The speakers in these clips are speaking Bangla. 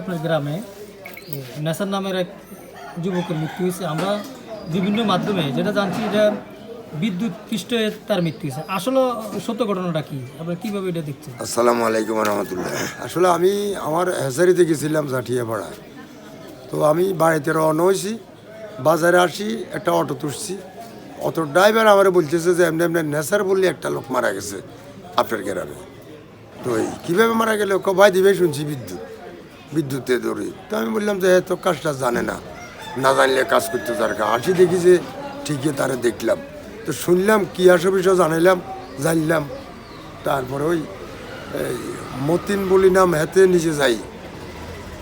আপনার গ্রামে এ, নেসার নামের এক যুবকের মৃত্যু হয়েছে। আমরা বিভিন্ন মাধ্যমে যেটা জানছি এটা বিদ্যুৎ পৃষ্ঠে তার মৃত্যু হয়েছে। আসলে সত্য ঘটনাটা কি? আপনারা কীভাবে এটা দেখছেন? আসসালামু আলাইকুম রহমতুল্লাহ। আসলে আমি আমার হেসারিতে গেছিলাম জাঠিয়াপাড়া। তো আমি বাড়িতে রওনা হয়েছি বাজারে আসি একটা অটো তুলছি। অটোর ড্রাইভার আমার বলতেছে যে এমনি এমনি নেশার বললে একটা লোক মারা গেছে আপনার গ্রামে। তো কীভাবে মারা গেলে? ভাই দিবে শুনছি বিদ্যুৎ। বিদ্যুতে দৌড়ি তো আমি বললাম যে এত কাজটা জানে না। না জানলে কাজ করতে দরকার আসি দেখি যে, ঠিকই তারা দেখলাম। তো শুনলাম, কী আসে বিষয় জানাইলাম, জানলাম। তারপরে ওই মতিন বলি নাম হেতে নিচে যাই।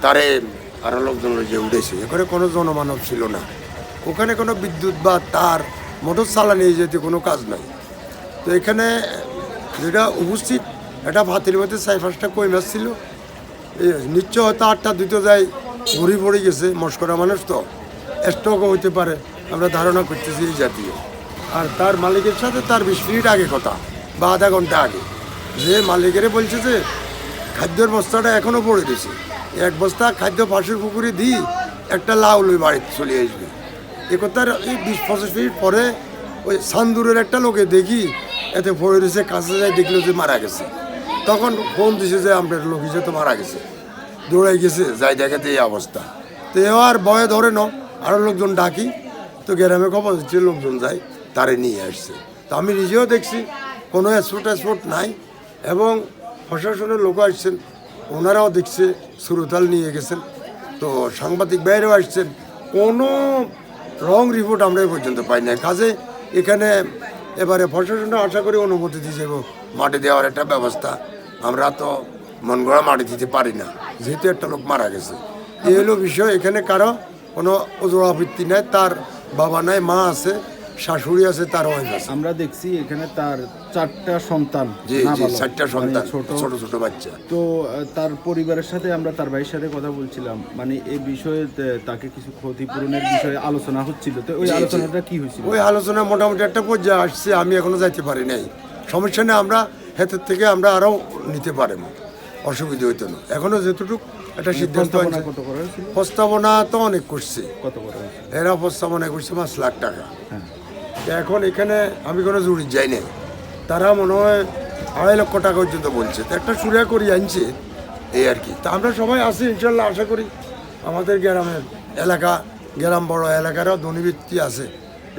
তারে আরও লোকজন যে উঠেছে এখানে কোনো জনমানব ছিল না। ওখানে কোনো বিদ্যুৎ বা তার, মোটর চালানিয়ে যেতে কোনো কাজ নাই। তো এখানে যেটা উপস্থিত, এটা ভাতির মধ্যে পাঁচটা কই মাছ ছিল? নিশ্চয় হয়তো আটটা দুটো যায় ঘুরি পড়ে গেছে, মস্করা মানুষ তো। স্টকও হইতে পারে। আমরা ধারণা করতেছি এই জাতীয়। আর তার মালিকের সাথে তার বিশ মিনিট আগে কথা, বা আধা ঘণ্টা আগে। যে মালিকের বলছে যে, খাদ্যের বস্তাটা এখনও পড়ে রয়েছে। এক বস্তা খাদ্য পাশের পুকুরে দিই একটা লাউ লই বাড়িতে চলে আসবে। এ কথার এই বিশ পঁচিশ মিনিট পরে ওই সান্দুরের একটা লোকে দেখি, এতে পড়ে রয়েছে, কাছে যায় দেখল যে মারা গেছে। তখন ফোন দিছে যে আপনার লোক হিসেবে তো মারা গেছে। দৌড়াই গেছে, যাই দেখাতে এই অবস্থা। তো এও আর ভয়ে ধরে ন আরও লোকজন ডাকি, তো গ্রামে খবর যে লোকজন যায়, তারে নিয়ে আসছে। তো আমি নিজেও দেখছি, কোনো স্পোর্ট নাই, এবং প্রশাসনের লোক আসছেন, ওনারাও দেখছে, সুরতাল নিয়ে গেছেন, তো সাংবাদিক বাইরেও আসছেন। কোনো রং রিপোর্ট আমরা এ পর্যন্ত পাই না কাজে এখানে এবারে প্রশাসনটা আশা করি অনুমতি দিয়ে যাব, মাটি দেওয়ার একটা ব্যবস্থা আমরা তো মন গড়া মাটি দিতে পারি না। যেহেতু একটা লোক মারা গেছে। এই হলো বিষয়। এখানে কারও কোনো ওজোড়াবৃত্তি নাই। তার বাবা নাই মা আছে শাশুড়ি আছে তার ওয়াইফ আছে। আমরা দেখছি এখানে তার চারটা সন্তান। জি জি চারটা মানে সন্তান ছোট। ছোট ছোট বাচ্চা। তো তার পরিবারের সাথে আমরা তার ভাইয়ের সাথে কথা বলছিলাম। মানে এই বিষয়ে তাকে কিছু ক্ষতিপূরণের বিষয়ে আলোচনা হচ্ছিল। তো ওই। আলোচনাটা কি হয়েছিল? ওই আলোচনা মোটামুটি একটা পর্যায়ে আসছে। আমি এখনও যাইতে পারি নাই। সমস্যা নেই আমরা হেতের থেকে আমরা আরও নিতে পারব অসুবিধা হইতো না। এখনও যেটুকু একটা সিদ্ধান্ত প্রস্তাবনা হয়েছে কত করা হয়েছিল? প্রস্তাবনা তো অনেক করছে। কত করা এরা প্রস্তাবনা করছে পাঁচ লাখ টাকা। হ্যাঁ। তো এখন এখানে আমি কোনো জুড়ি যাই নাই। তারা মনে হয় আড়াই লক্ষ টাকা পর্যন্ত বলছে। তো একটা সুরিয়া করি আনছে এই আর কি। তা আমরা সবাই আছি ইনশাল্লাহ আশা করি আমাদের গ্রামের এলাকা গ্রাম বড় এলাকারও ধনীবৃত্তি আছে।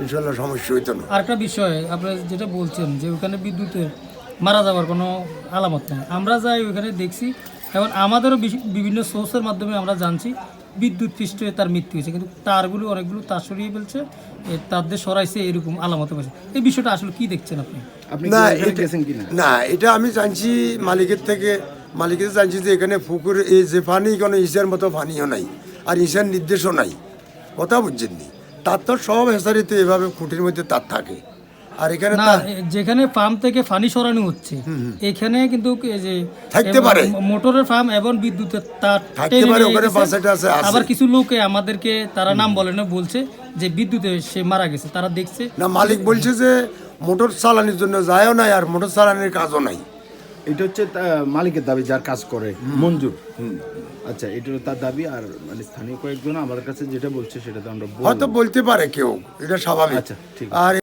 ইনশাল্লাহ সমস্যা হইতো না। আরেকটা বিষয় আপনি যেটা বলছেন যে ওখানে বিদ্যুতের মারা যাওয়ার কোনো আলামত নেই। আমরা যাই ওইখানে দেখছি এবং আমাদেরও বিশ- বিভিন্ন সোর্সের মাধ্যমে আমরা জানছি বিদ্যুৎ পৃষ্ঠে তার মৃত্যু হয়েছে। কিন্তু তারগুলো অনেকগুলো তার সরিয়ে ফেলছে তাদের সরাইছে এরকম আলামত হয়েছে। এই বিষয়টা আসলে কি দেখছেন আপনি? আপনি না এটা- না এটা আমি জানছি মালিকের থেকে মালিকের জানছি যে এখানে পুকুর এই যে পানি কোনো ইসের মতো পানিও নাই আর ইসের নির্দেশও নাই। কথা বুঝছেননি? তার তো সব হেসারিতে এভাবে খুঁটির মধ্যে তার থাকে। আর এখানে না যেখানে ফার্ম থেকে পানি সরানো হচ্ছে এখানে কিন্তু যে থাকতে পারে। মোটরের ফার্ম এবং বিদ্যুতের তার থাকতে পারে, ওখানে। বাসাটা আছে। আবার কিছু লোকে আমাদেরকে তারা নাম বলে না বলছে যে বিদ্যুতে সে মারা গেছে তারা দেখছে। না মালিক বলছে যে মোটর চালানোর জন্য যায়ও নাই আর মোটর চালানোর কাজও নাই। এটা হচ্ছে তা- মালিকের দাবি যার কাজ করে মঞ্জুর। আচ্ছা এটা তার দাবি আর মানে স্থানীয় কয়েকজন আমার কাছে যেটা বলছে সেটা তো আমরা হয়তো বলতে পারে কেউ এটা স্বাভাবিক। আচ্ছা, ঠিক আর